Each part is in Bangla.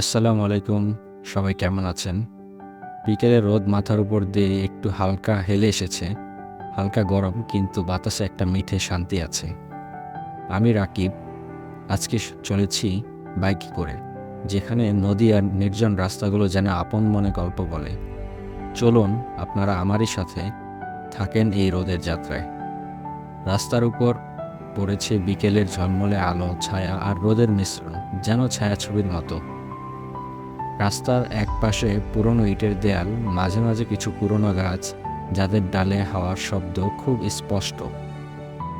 আসসালামু আলাইকুম, সবাই কেমন আছেন? বিকেলে রোদ মাথার উপর দিয়ে একটু হালকা হেলে এসেছে, হালকা গরম, কিন্তু বাতাসে একটা মিঠে শান্তি আছে। আমি রাকিব, আজকে চলেছি বাইকে করে, যেখানে নদী আর নির্জন রাস্তাগুলো যেন আপন মনে গল্প বলে। চলুন, আপনারা আমারই সাথে থাকেন এই রোদের যাত্রায়। রাস্তার উপর পড়েছে বিকেলের ঝলমলে আলো, ছায়া আর রোদের মিশ্রণ, যেন ছায়াছবির মতো। রাস্তার এক পাশে পুরনো ইটের দেয়াল, মাঝে মাঝে কিছু পুরনো গাছ, যাদের ডালে হাওয়ার শব্দ খুব স্পষ্ট।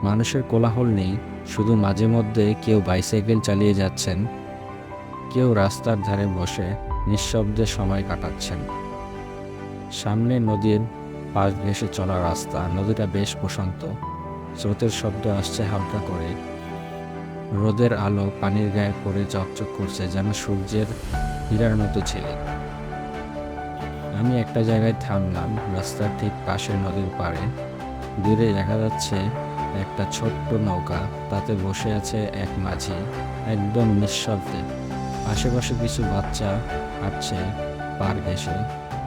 মানুষের কোলাহল নেই, শুধু মাঝে মধ্যে কেউ বাইসাইকেল চালিয়ে যাচ্ছেন, কেউ রাস্তার ধারে বসে নিঃশব্দে সময় কাটাচ্ছেন। সামনে নদীর পাশ ঘেঁষে চলা রাস্তা, নদীটা বেশ প্রশান্ত। স্রোতের শব্দ আসছে হালকা করে। রোদের আলো পানির গায়ে পড়ে চকচক করছে, যেন সূর্যের হীরার মতো ছেলে। আমি একটা জায়গায় থামলাম, রাস্তার ঠিক পাশে নদীর পাড়ে। দূরে দেখা যাচ্ছে একটা ছোট্ট নৌকা, তাতে বসে আছে এক মাঝি, একদম নিঃশব্দে। আশেপাশে কিছু বাচ্চা হাঁটছে পার ঘেসে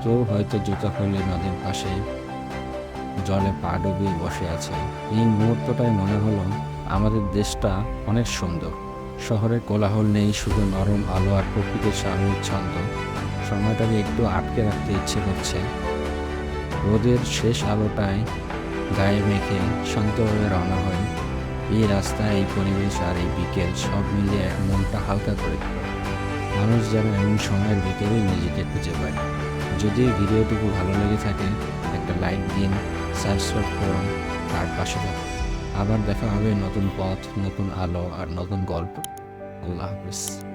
কেউ হয়তো জুতা খুলে নদীর পাশে জলে পা ডুবিয়ে বসে আছে। এই মুহূর্তটাই মনে হলো আমাদের দেশটা অনেক সুন্দর। শহরের কোলাহল নেই, শুধু নরম আলো আর প্রকৃতির স্বাভাবিক ছন্দ। সময়টাকে একটু আটকে রাখতে ইচ্ছে করছে। রোদের শেষ আলোটায় গায়ে মেখে শান্তভাবে রওনা হয়। এই রাস্তা, এই পরিবেশ আর এই বিকেল সব মিলিয়ে মনটা হালকা করে। মানুষ যেন এমন সময়ের ভিতরেই নিজেকে খুঁজে পায়। যদি ভিডিওটুকু ভালো লেগে থাকে, একটা লাইক দিন, সাবস্ক্রাইব করুন আর পাশে থাকুন। আবার দেখা হবে নতুন পথ নতুন আলো আর নতুন গল্প। আল্লাহ হাফিজ।